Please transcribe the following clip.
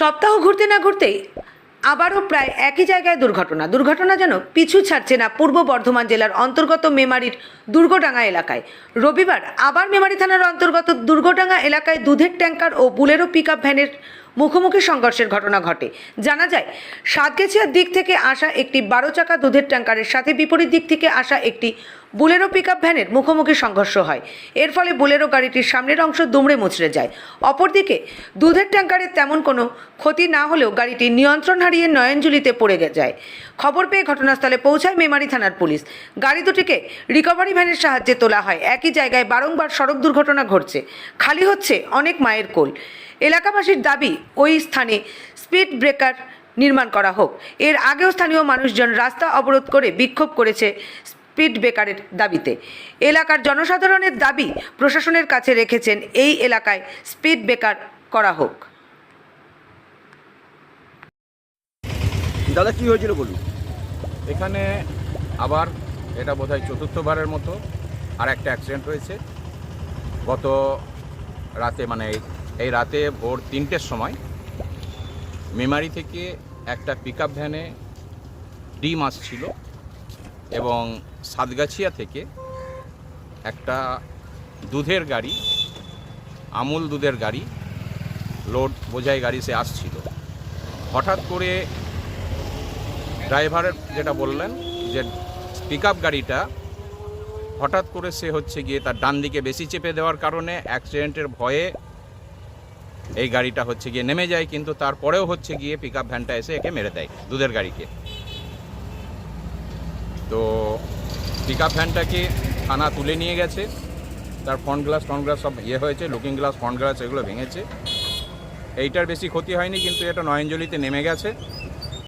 সপ্তাহ ঘুরতে না ঘুরতেই আবারও প্রায় একই জায়গায় দুর্ঘটনা। দুর্ঘটনা যেন পিছু ছাড়ছে না পূর্ব বর্ধমান জেলার অন্তর্গত মেমারির দুর্গডাঙ্গা এলাকায়। রবিবার আবার মেমারি থানার অন্তর্গত দুর্গডাঙ্গা এলাকায় দুধের ট্যাঙ্কার ও বুলেরো পিক ভ্যানের মুখোমুখি সংঘর্ষের ঘটনা ঘটে। জানা যায়, সাতগেছিয়ার দিক থেকে আসা একটি বারো চাকা দুধের ট্যাঙ্কারের সাথে বিপরীত দিক থেকে আসা একটি বুলেরো পিকআপ ভ্যানের মুখোমুখি সংঘর্ষ হয়। এর ফলে বুলেরো গাড়িটির সামনের অংশ দুমড়ে মুচড়ে যায়। অপরদিকে, দুধের ট্যাঙ্কারের তেমন কোনো ক্ষতি না হলেও গাড়িটি নিয়ন্ত্রণ হারিয়ে নয়নজুলিতে পড়ে যায়। খবর পেয়ে ঘটনাস্থলে পৌঁছায় মেমারি থানার পুলিশ। গাড়ি দুটিকে রিকভারি ভ্যানের সাহায্যে তোলা হয়। একই জায়গায় বারংবার সড়ক দুর্ঘটনা ঘটছে। খালি হচ্ছে অনেক মায়ের কোল। এলাকাবাসীর দাবি ওই স্থানে স্পিড ব্রেকার নির্মাণ করা হোক। এর আগেও স্থানীয় মানুষজন রাস্তা অবরোধ করে বিক্ষোভ করেছে স্পিড ব্রেকারের দাবিতে। এলাকার জনসাধারণের দাবি প্রশাসনের কাছে রেখেছেন এই এলাকায় স্পিড ব্রেকার করা হোক। দাদা কি হয়েছিল বলুন? এখানে আবার এটা বোধহয় চতুর্থবারের মতো আর একটা অ্যাক্সিডেন্ট হয়েছে। গত রাতে মানে এই- রাতে ভোর তিনটের সময় মেমারি থেকে একটা পিকআপ ভ্যানে ডিম আসছিল এবং সাতগাছিয়া থেকে একটা দুধের গাড়ি, আমুল দুধের গাড়ি, লোড বোঝাই গাড়ি সে আসছিল। হঠাৎ করে ড্রাইভারের যেটা বললেন যে পিক গাড়িটা হঠাৎ করে সে হচ্ছে গিয়ে তার ডান দিকে বেশি চেপে দেওয়ার কারণে অ্যাক্সিডেন্টের ভয়ে এই গাড়িটা হচ্ছে গিয়ে নেমে যায়, কিন্তু তারপরেও হচ্ছে গিয়ে পিক ভ্যানটা এসে একে মেরে দেয় দুধের গাড়িকে। তো পিক ভ্যানটাকে থানা তুলে নিয়ে গেছে। তার ফ্রন্ট গ্লাস ফ্রন্ট গ্লাস সব ইয়ে হয়েছে লুকিং গ্লাস ফ্রন্ট গ্লাস এগুলো ভেঙেছে। এইটার বেশি ক্ষতি হয়নি, কিন্তু এটা নয়নজলিতে নেমে গেছে।